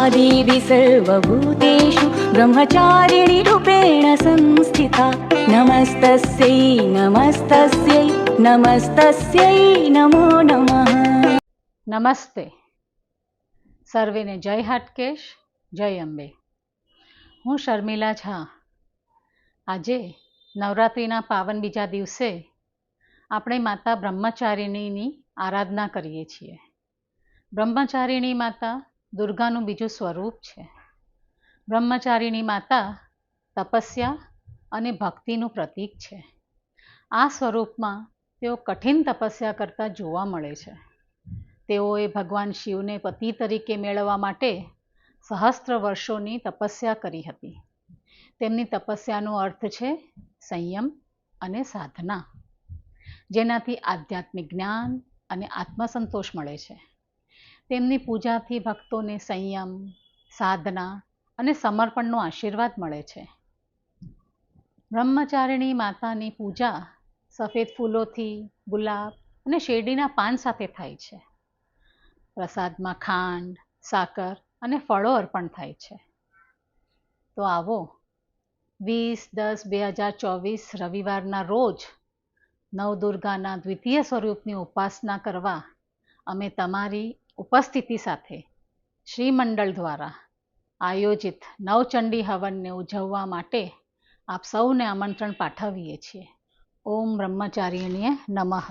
देवी सर्वभूतेषु ब्रह्मचारिणी रूपेण संस्थिता नमस्तस्यै नमस्तस्यै नमस्तस्यै नमो नमः નમસ્તે સર્વેને જય હાટકેશ જય અંબે હું શર્મિલા ઝા આજે નવરાત્રિના પાવન બીજા દિવસે આપણે માતા બ્રહ્મચારિણીની આરાધના કરીએ છીએ બ્રહ્મચારિણી માતા દુર્ગાનું બીજું સ્વરૂપ છે. બ્રહ્મચારિણી માતા તપસ્યા અને ભક્તિનું પ્રતીક છે. આ સ્વરૂપમાં તેઓ કઠિન તપસ્યા કરતા જોવા મળે છે. તેઓએ ભગવાન શિવને પતિ તરીકે મેળવવા માટે સહસ્ત્ર વર્ષોની તપસ્યા કરી હતી. તેમની તપસ્યાનો અર્થ છે સંયમ અને સાધના, જેનાથી આધ્યાત્મિક જ્ઞાન અને આત્મસંતોષ મળે છે. તેમની પૂજાથી ભક્તોને સંયમ, સાધના અને સમર્પણનો આશીર્વાદ મળે છે. બ્રહ્મચારિણી માતાની પૂજા સફેદ ફૂલોથી, ગુલાબ અને શેરડીના પાન સાથે થાય છે. પ્રસાદમાં ખાંડ, સાકર અને ફળો અર્પણ થાય છે. તો આવો, વીસ, દસ, બે હજાર ચોવીસ રવિવારના રોજ નવદુર્ગાના દ્વિતીય સ્વરૂપની ઉપાસના કરવા અમે તમારી ઉપસ્થિતિ સાથે શ્રીમંડળ દ્વારા આયોજિત નવચંડી હવનને ઉજવવા માટે આપ સૌને આમંત્રણ પાઠવીએ છીએ. ઓમ બ્રહ્મચારીણીએ નમઃ.